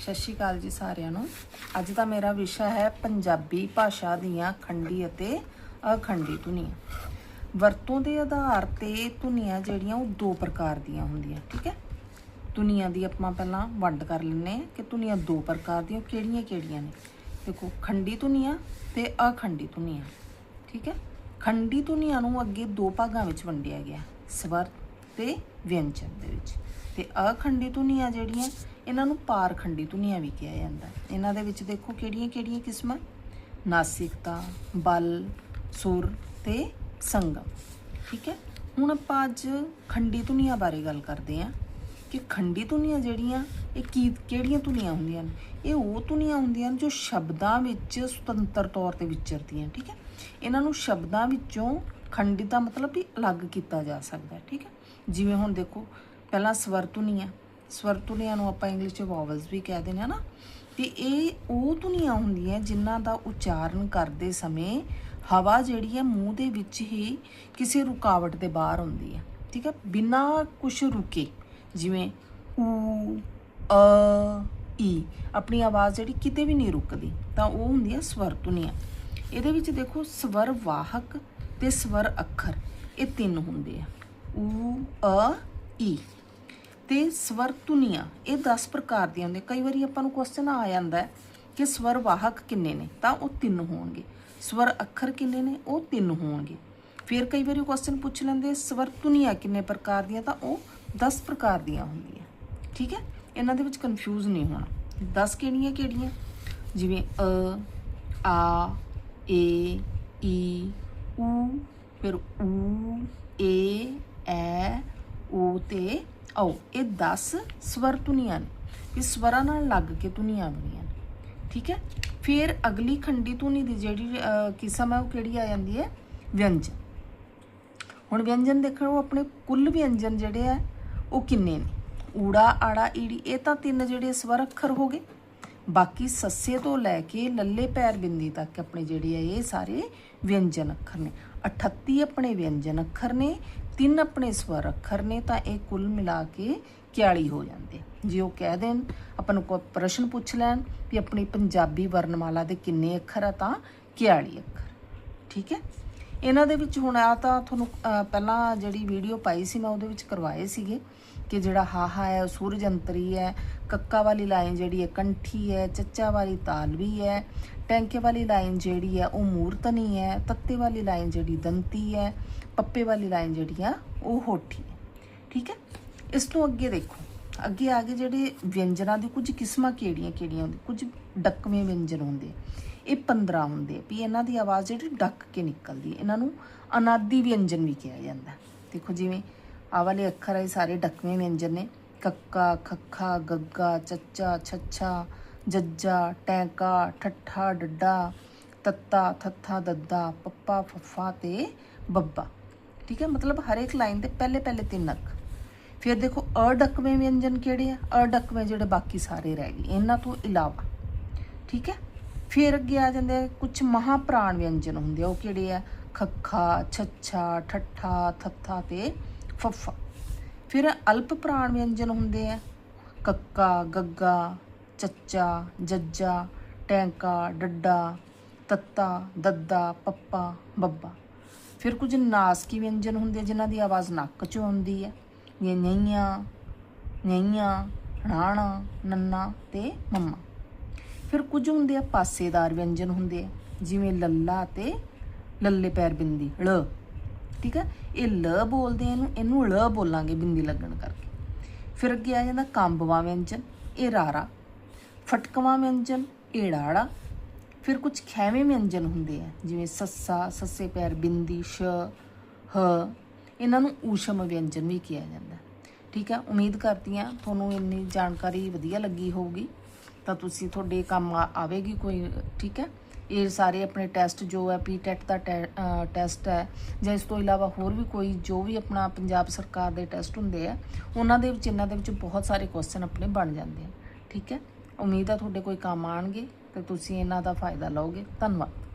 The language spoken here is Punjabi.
ਸਤਿ ਸ਼੍ਰੀ ਅਕਾਲ ਜੀ ਸਾਰਿਆਂ ਨੂੰ। ਅੱਜ ਦਾ ਮੇਰਾ ਵਿਸ਼ਾ ਹੈ ਪੰਜਾਬੀ ਭਾਸ਼ਾ ਦੀਆਂ ਖੰਡੀ ਅਤੇ ਅਖੰਡੀ ਧੁਨੀਆਂ। ਵਰਤੋਂ ਦੇ ਆਧਾਰ ਤੇ ਧੁਨੀਆਂ ਜਿਹੜੀਆਂ ਉਹ ਦੋ ਪ੍ਰਕਾਰ ਦੀਆਂ ਹੁੰਦੀਆਂ, ਠੀਕ ਹੈ? ਧੁਨੀਆਂ ਦੀ ਆਪਾਂ ਪਹਿਲਾਂ ਵੰਡ ਕਰ ਲੈਂਦੇ ਹਾਂ ਕਿ ਧੁਨੀਆਂ ਦੋ ਪ੍ਰਕਾਰ ਦੀਆਂ ਕਿਹੜੀਆਂ ਕਿਹੜੀਆਂ ਨੇ? ਦੇਖੋ, ਖੰਡੀ ਧੁਨੀਆਂ ਤੇ ਅਖੰਡੀ ਧੁਨੀਆਂ, ਠੀਕ ਹੈ? ਖੰਡੀ ਧੁਨੀਆਂ ਨੂੰ ਅੱਗੇ ਦੋ ਭਾਗਾਂ ਵਿੱਚ ਵੰਡਿਆ ਗਿਆ, ਸਵਰ ਤੇ ਵਿਅੰਜਨ ਦੇ ਵਿੱਚ। ਤੇ ਅਖੰਡੀ ਧੁਨੀਆਂ ਜਿਹੜੀਆਂ, ਇਹਨਾਂ ਨੂੰ ਪਾਰ ਖੰਡੀ ਧੁਨੀਆਂ ਵੀ ਕਿਹਾ ਜਾਂਦਾ ਇਹਨਾਂ ਦੇ ਵਿੱਚ ਦੇਖੋ ਕਿਹੜੀਆਂ ਕਿਹੜੀਆਂ ਕਿਸਮਾਂ? ਨਾਸਿਕਤਾ, ਬਲ, ਸੁਰ ਤੇ ਸੰਗਮ। ਠੀਕ ਹੈ? ਹੁਣ ਆਪਾਂ ਅੱਜ ਖੰਡੀ ਧੁਨੀਆਂ ਬਾਰੇ ਗੱਲ ਕਰਦੇ ਹਾਂ ਕਿ ਖੰਡੀ ਧੁਨੀਆਂ ਜਿਹੜੀਆਂ, ਇਹ ਕੀ, ਕਿਹੜੀਆਂ ਧੁਨੀਆਂ ਹੁੰਦੀਆਂ ਨੇ? ਇਹ ਉਹ ਧੁਨੀਆਂ ਹੁੰਦੀਆਂ ਨੇ ਜੋ ਸ਼ਬਦਾਂ ਵਿੱਚ ਸੁਤੰਤਰ ਤੌਰ ਤੇ ਵਿਚਰਦੀਆਂ ਠੀਕ ਹੈ? ਇਹਨਾਂ ਨੂੰ ਸ਼ਬਦਾਂ ਵਿੱਚੋਂ ਖੰਡੀ ਦਾ ਮਤਲਬ ਵੀ ਅਲੱਗ ਕੀਤਾ ਜਾ ਸਕਦਾ ਠੀਕ ਹੈ? ਜਿਵੇਂ ਹੁਣ ਦੇਖੋ ਪਹਿਲਾਂ ਸਵਰ ਧੁਨੀਆਂ ਸਵਰ ਧੁਨੀਆਂ ਨੂੰ ਆਪਾਂ ਇੰਗਲਿਸ਼ 'ਚ ਵੋਵਲਸ ਵੀ ਕਹਿ ਦਿੰਦੇ ਹਾਂ ਨਾ, ਤੇ ਇਹ ਉਹ ਧੁਨੀਆਂ ਹੁੰਦੀਆਂ ਜਿਨ੍ਹਾਂ ਦਾ ਉਚਾਰਨ ਕਰਦੇ ਸਮੇਂ ਹਵਾ ਜਿਹੜੀ ਹੈ ਮੂੰਹ ਦੇ ਵਿੱਚ ਹੀ ਕਿਸੇ ਰੁਕਾਵਟ ਦੇ ਬਾਹਰ ਹੁੰਦੀ ਹੈ। ਠੀਕ ਹੈ? ਬਿਨਾਂ ਕੁਝ ਰੁਕੇ, ਜਿਵੇਂ ਊ, ਅ, ਈ, ਆਪਣੀ ਆਵਾਜ਼ ਜਿਹੜੀ ਕਿਤੇ ਵੀ ਨਹੀਂ ਰੁਕਦੀ, ਤਾਂ ਉਹ ਹੁੰਦੀ ਹੈ ਸਵਰ ਧੁਨੀਆਂ ਇਹਦੇ ਵਿੱਚ ਦੇਖੋ ਸਵਰ ਵਾਹਕ ਤੇ ਸਵਰ ਅੱਖਰ, ਇਹ ਤਿੰਨ ਹੁੰਦੇ ਆ। ਊ, ਅ, ਈ। ਤੇ ਸਵਰ ਧੁਨੀਆਂ, ਇਹ 10 ਪ੍ਰਕਾਰ ਦੀਆਂ ਹੁੰਦੀਆਂ। ਕਈ ਵਾਰੀ ਆਪਾਂ ਨੂੰ ਕੁਐਸਚਨ ਆ ਜਾਂਦਾ ਕਿ ਸਵਰ ਵਾਹਕ ਕਿੰਨੇ ਨੇ? ਤਾਂ ਉਹ ਤਿੰਨ ਹੋਣਗੇ। ਸਵਰ ਅੱਖਰ ਕਿੰਨੇ ਨੇ? ਉਹ ਤਿੰਨ ਹੋਣਗੇ। ਫਿਰ ਕਈ ਵਾਰੀ ਕੁਐਸਚਨ ਪੁੱਛ ਲੈਂਦੇ ਸਵਰ ਧੁਨੀਆਂ ਕਿੰਨੇ ਪ੍ਰਕਾਰ ਦੀਆਂ? ਤਾਂ ਉਹ 10 ਪ੍ਰਕਾਰ ਦੀਆਂ ਹੁੰਦੀਆਂ। ਠੀਕ ਹੈ? ਇਹਨਾਂ ਦੇ ਵਿੱਚ ਕਨਫਿਊਜ਼ ਨਹੀਂ ਹੋਣਾ। 10 ਕਿਹੜੀਆਂ ਕਿਹੜੀਆਂ? ਜਿਵੇਂ ਅ, ਆ, ਏ, ਈ ਊ ਫਿਰ ਊ ਏ, ਐ ਓ ਤੇ ਆਓ, ਇਹ 10 ਸਵਰ ਧੁਨੀਆਂ ਨੇ। ਇਹ ਸਵਰਾਂ ਨਾਲ ਲੱਗ ਕੇ ਧੁਨੀਆਂ ਬਣੀਆਂ ਨੇ। ਠੀਕ ਹੈ? ਫਿਰ ਅਗਲੀ ਖੰਡੀ ਧੁਨੀ ਦੀ ਜਿਹੜੀ ਕਿਸਮ ਹੈ, ਉਹ ਕਿਹੜੀ ਆ ਜਾਂਦੀ ਹੈ? ਵਿਅੰਜਨ। ਹੁਣ ਵਿਅੰਜਨ ਦੇਖੋ ਆਪਣੇ ਕੁੱਲ ਵਿਅੰਜਨ ਜਿਹੜੇ ਆ ਉਹ ਕਿੰਨੇ ਨੇ? ਊੜਾ, ਆੜਾ, ਈੜੀ, ਇਹ ਤਾਂ ਤਿੰਨ ਜਿਹੜੇ ਸਵਰ ਅੱਖਰ ਹੋ ਗਏ। ਬਾਕੀ ਸੱਸੇ ਤੋਂ ਲੈ ਕੇ ਲੱਲੇ ਪੈਰ ਬਿੰਦੀ ਤੱਕ ਆਪਣੇ ਜਿਹੜੇ ਆ ਇਹ ਸਾਰੇ ਵਿਅੰਜਨ ਅੱਖਰ ਨੇ। 38 ਆਪਣੇ ਵਿਅੰਜਨ ਅੱਖਰ ਨੇ ਤਿੰਨ ਆਪਣੇ ਸਵਰ ਅੱਖਰ ਨੇ ਤਾਂ ਇਹ ਕੁੱਲ ਮਿਲਾ ਕੇ 41 ਹੋ ਜਾਂਦੇ। ਜੇ ਉਹ ਕਹਿ ਦੇਣ, ਆਪਾਂ ਨੂੰ ਕੋਈ ਪ੍ਰਸ਼ਨ ਪੁੱਛ ਲੈਣ ਵੀ ਆਪਣੀ ਪੰਜਾਬੀ ਵਰਣਮਾਲਾ ਦੇ ਕਿੰਨੇ ਅੱਖਰ ਆ ਤਾਂ 41 ਅੱਖਰ। ਠੀਕ ਹੈ? ਇਹਨਾਂ ਦੇ ਵਿੱਚ ਹੁਣ ਆ ਤਾਂ ਤੁਹਾਨੂੰ ਪਹਿਲਾਂ ਜਿਹੜੀ ਵੀਡੀਓ ਪਾਈ ਸੀ, ਮੈਂ ਉਹਦੇ ਵਿੱਚ ਕਰਵਾਏ ਸੀਗੇ ਕਿ ਜਿਹੜਾ ਹਾਹਾ ਹੈ, ਉਹ ਸੂਰਜ ਹੈ ਕੱਕਾ ਵਾਲੀ ਲਾਈਨ ਜਿਹੜੀ ਹੈ, ਕੰਠੀ ਹੈ, ਚੱਚਾ ਵਾਲੀ ਤਾਲਵੀ ਹੈ, ਟੈਂਕੇ ਵਾਲੀ ਲਾਈਨ ਜਿਹੜੀ ਹੈ, ਉਹ ਮੂਰਤਨੀ ਹੈ, ਤੱਤੇ ਵਾਲੀ ਲਾਈਨ ਜਿਹੜੀ ਦੰਤੀ ਹੈ, ਪੱਪੇ ਵਾਲੀ ਲਾਈਨ ਜਿਹੜੀ ਆ, ਉਹ ਹੋਠੀ ਹੈ। ਠੀਕ ਹੈ? ਇਸ ਤੋਂ ਅੱਗੇ ਦੇਖੋ, ਅੱਗੇ ਆ ਗਏ ਜਿਹੜੇ ਵਿਅੰਜਨਾਂ ਦੀ ਕੁਝ ਕਿਸਮਾਂ ਕਿਹੜੀਆਂ ਕਿਹੜੀਆਂ ਹੁੰਦੀਆਂ? ਕੁਝ ਡੱਕਵੇਂ ਵਿਅੰਜਨ ਹੁੰਦੇ ਇਹ 15 ਹੁੰਦੇ ਵੀ ਇਹਨਾਂ ਦੀ ਆਵਾਜ਼ ਜਿਹੜੀ ਡੱਕ ਕੇ ਨਿਕਲਦੀ ਹੈ। ਇਹਨਾਂ ਨੂੰ ਅਨਾਦੀ ਵਿਅੰਜਨ ਵੀ ਕਿਹਾ ਜਾਂਦਾ ਦੇਖੋ ਜਿਵੇਂ ਆ ਵਾਲੇ ਅੱਖਰ ਹੈ ਸਾਰੇ ਡੱਕਵੇਂ ਵਿਅੰਜਨ ਨੇ। ਕੱਕਾ, ਖੱਖਾ, ਗੱਗਾ, ਚੱਚਾ, ਛੱਛਾ, ਜੱਜਾ, ਟੈਂਕਾ, ਠੱਠਾ, ਡੱਡਾ, ਤੱਤਾ, ਥੱਥਾ, ਦੱਦਾ, ਪੱਪਾ, ਫੱਫਾ ਤੇ ਬੱਬਾ। ਠੀਕ ਹੈ, ਮਤਲਬ ਹਰ ਇੱਕ ਲਾਈਨ ਦੇ ਪਹਿਲੇ ਪਹਿਲੇ ਤਿੰਨ ਅੱਖ। ਫਿਰ ਦੇਖੋ, ਅਡਕਵੇਂ ਵਿਅੰਜਨ ਕਿਹੜੇ ਆ? ਅਡਕਵੇਂ ਜਿਹੜੇ ਬਾਕੀ ਸਾਰੇ ਰਹਿ ਗਏ, ਇਹਨਾਂ ਤੋਂ ਇਲਾਵਾ। ਠੀਕ ਹੈ, ਫਿਰ ਅੱਗੇ ਆ ਜਾਂਦੇ ਕੁਝ ਮਹਾਪ੍ਰਾਣ ਵਿਅੰਜਨ ਹੁੰਦੇ ਆ, ਉਹ ਕਿਹੜੇ ਆ? ਖੱਖਾ, ਛੱਛਾ, ਠੱਠਾ, ਥੱਥਾ ਤੇ ਫੱਫਾ। ਫਿਰ ਅਲਪ ਪ੍ਰਾਣ ਵਿਅੰਜਨ ਹੁੰਦੇ ਆ। ਕੱਕਾ, ਗੱਗਾ, ਚੱਚਾ, ਜੱਜਾ, ਟੈਂਕਾ, ਡੱਡਾ, ਤੱਤਾ, ਦੱਦਾ, ਪੱਪਾ, ਬੱਬਾ। ਫਿਰ ਕੁਝ ਨਾਸਕੀ ਵਿਅੰਜਨ ਹੁੰਦੇ ਆ ਜਿਨ੍ਹਾਂ ਦੀ ਆਵਾਜ਼ ਨੱਕ 'ਚੋਂ ਆਉਂਦੀ ਹੈ ਜਿਵੇਂ ਨਈਆਂ ਨਈਆਂ ਰਾਣਾ, ਨੰਨਾ ਤੇ ਮੰਮਾ। ਫਿਰ ਕੁਝ ਹੁੰਦੇ ਆ ਪਾਸੇਦਾਰ ਵਿਅੰਜਨ ਹੁੰਦੇ ਆ, ਜਿਵੇਂ ਲੱਲਾ ਤੇ ਲੱਲੇ ਪੈਰ ਬਿੰਦੀ, ਲ। ਠੀਕ ਹੈ ਇਹ ਲ ਬੋਲਦੇ ਆ ਇਹਨੂੰ ਇਹਨੂੰ ਲ ਬੋਲਾਂਗੇ ਬਿੰਦੀ ਲੱਗਣ ਕਰਕੇ। ਫਿਰ ਅੱਗੇ ਆ ਜਾਂਦਾ ਕੰਬਵਾ ਵਿਅੰਜਨ, ਇਹ ਰਾਰਾ। ਫਟਕਵਾ ਵਿਅੰਜਨ, ਇਹ ੜਾੜਾ ਫਿਰ ਕੁਝ ਖੈਵੇਂ ਵਿਅੰਜਨ ਹੁੰਦੇ ਆ, ਜਿਵੇਂ ਸੱਸਾ, ਸੱਸੇ ਪੈਰ ਬਿੰਦੀ, ਸ਼, ਹ। ਇਹਨਾਂ ਨੂੰ ਊਸ਼ਮ ਵਿਅੰਜਨ ਵੀ ਕਿਹਾ ਜਾਂਦਾ। ਠੀਕ ਹੈ ਉਮੀਦ ਕਰਦੀ ਹਾਂ ਤੁਹਾਨੂੰ ਇੰਨੀ ਜਾਣਕਾਰੀ ਵਧੀਆ ਲੱਗੀ ਹੋਊਗੀ। ਤਾਂ ਤੁਸੀਂ ਤੁਹਾਡੇ ਕੰਮ ਆਵੇਗੀ ਕੋਈ, ਠੀਕ ਹੈ ਇਹ ਸਾਰੇ ਆਪਣੇ ਟੈਸਟ ਜੋ ਹੈ ਪੀ ਟੈਟ ਦਾ ਟੈਸਟ ਹੈ ਜਾਂ ਇਸ ਤੋਂ ਇਲਾਵਾ ਹੋਰ ਵੀ ਕੋਈ ਜੋ ਵੀ ਆਪਣਾ ਪੰਜਾਬ ਸਰਕਾਰ ਦੇ ਟੈਸਟ ਹੁੰਦੇ ਆ, ਉਹਨਾਂ ਦੇ ਵਿੱਚ, ਇਹਨਾਂ ਦੇ ਵਿੱਚ ਬਹੁਤ ਸਾਰੇ ਕੁਐਸਚਨ ਆਪਣੇ ਬਣ ਜਾਂਦੇ ਆ। ਠੀਕ ਹੈ? ਉਮੀਦ ਆ ਤੁਹਾਡੇ ਕੋਈ ਕੰਮ ਆਣਗੇ ਤੇ ਤੁਸੀਂ ਇਹਨਾਂ ਦਾ ਫਾਇਦਾ ਲਓਗੇ। ਧੰਨਵਾਦ।